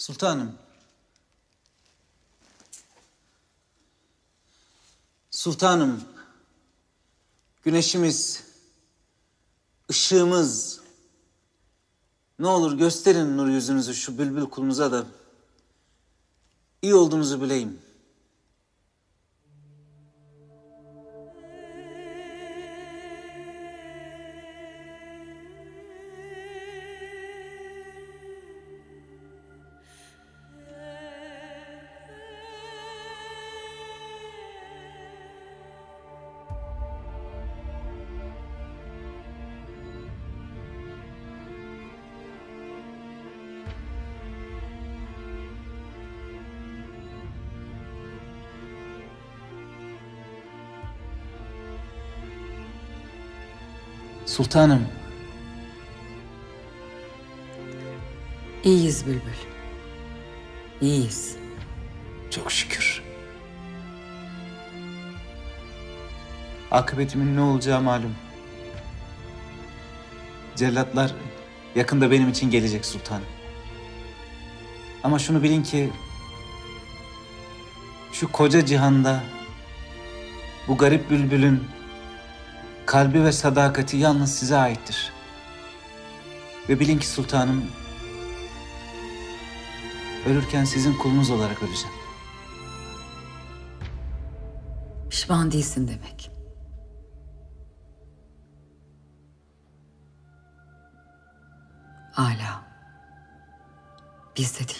Sultanım. Sultanım. Güneşimiz, ışığımız. Ne olur gösterin nur yüzünüzü şu bülbül kulunuza da iyi olduğunuzu bileyim. Sultanım. İyiyiz Bülbül. İyiyiz. Çok şükür. Akıbetimin ne olacağı malum. Cellatlar yakında benim için gelecek sultanım. Ama şunu bilin ki şu koca cihanda bu garip bülbülün kalbi ve sadakati yalnız size aittir. Ve bilin ki sultanım ölürken sizin kulunuz olarak öleceğim. Pişman değilsin demek. Hala. Biz de değiliz.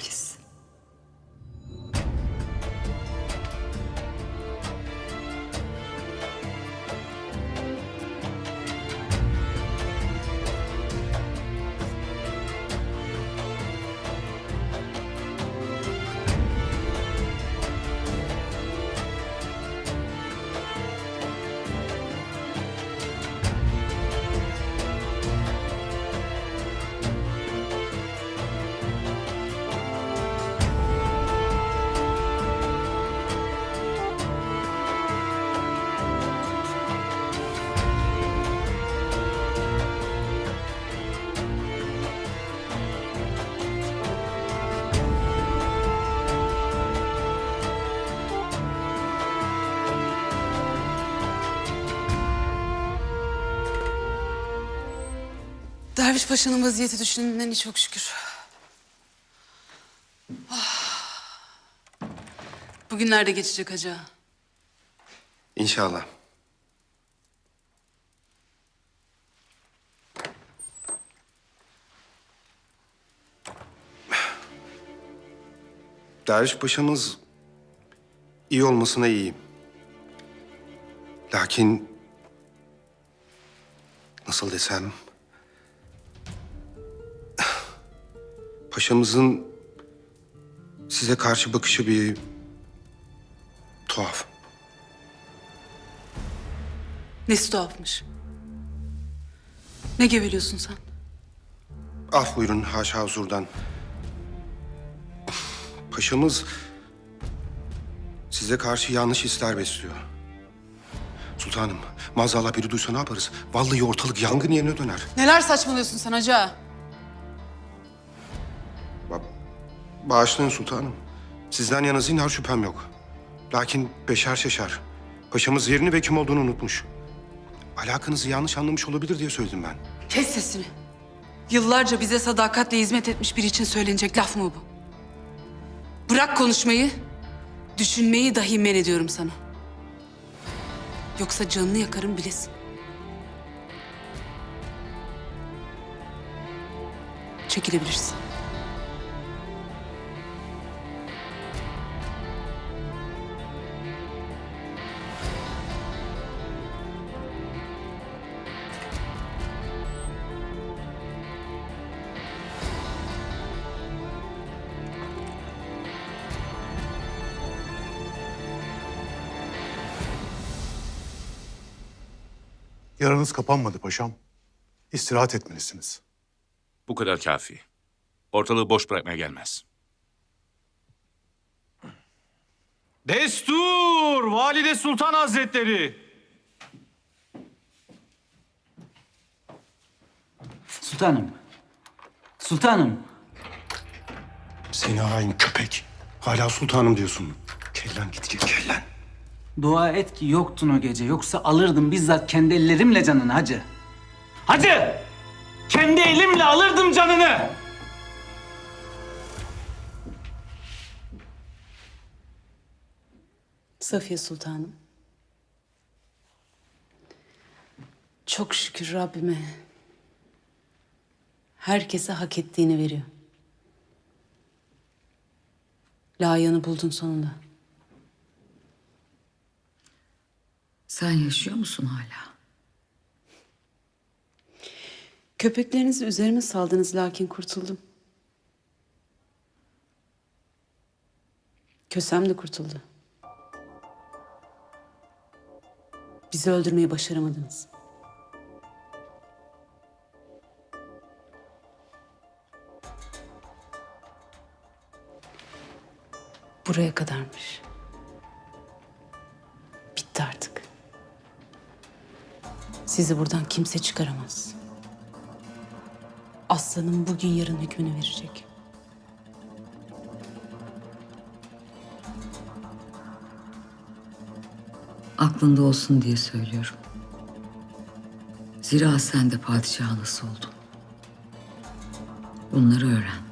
Derviş Paşa'nın vaziyeti düşündüğünden çok şükür. Ah. Bugünlerde geçecek hacı. İnşallah. Derviş Paşa'mız iyi olmasına iyiyim. Lakin nasıl desem paşamızın size karşı bakışı bir tuhaf. Nesi tuhafmış? Ne geveliyorsun sen? Af buyurun haşa huzurdan. Paşamız size karşı yanlış hisler besliyor. Sultanım, maazallah biri duysa ne yaparız? Vallahi ortalık yangın yerine döner. Neler saçmalıyorsun sen hacı? ağa? Bağışlayın sultanım. Sizden yana zinhar şüphem yok. Lakin beşer şeşer. Paşamız yerini ve kim olduğunu unutmuş. Alakanızı yanlış anlamış olabilir diye söyledim ben. Kes sesini. Yıllarca bize sadakatle hizmet etmiş biri için söylenecek laf mı bu? Bırak konuşmayı. Düşünmeyi dahi men ediyorum sana. Yoksa canını yakarım bilesin. Çekilebilirsin. Yaranız kapanmadı paşam. İstirahat etmelisiniz. Bu kadar kafi. Ortalığı boş bırakmaya gelmez. Destur! Valide Sultan Hazretleri! Sultanım. Sultanım. Seni hain köpek. Hala sultanım diyorsun. Kellen git kellen. Dua et ki yoktun o gece. Yoksa alırdım bizzat kendi ellerimle canını hacı. Hacı! Kendi elimle alırdım canını. Safiye Sultanım. Çok şükür Rabbime. Herkese hak ettiğini veriyor. Layığını buldun sonunda. Sen yaşıyor musun hala? Köpeklerinizi üzerime saldınız lakin kurtuldum. Kösem de kurtuldu. Bizi öldürmeyi başaramadınız. Buraya kadarmış. Bitti artık. Sizi buradan kimse çıkaramaz. Aslanım bugün yarın hükmünü verecek. Aklında olsun diye söylüyorum. Zira sen de padişah nasıl oldun. Bunları öğren.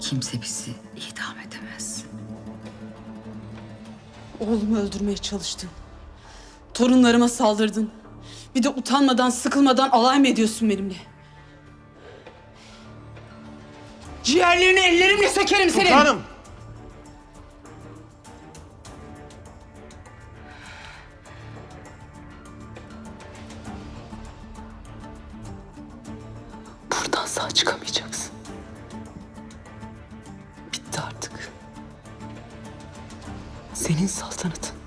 Kimse bizi idam edemez. Oğlumu öldürmeye çalıştın. Torunlarıma saldırdın. Bir de utanmadan, sıkılmadan alay mı ediyorsun benimle? Ciğerlerini ellerimle sökerim senin. Sultanım. Buradan sağ çıkamayacaksın. Bitti artık. Senin saltanatın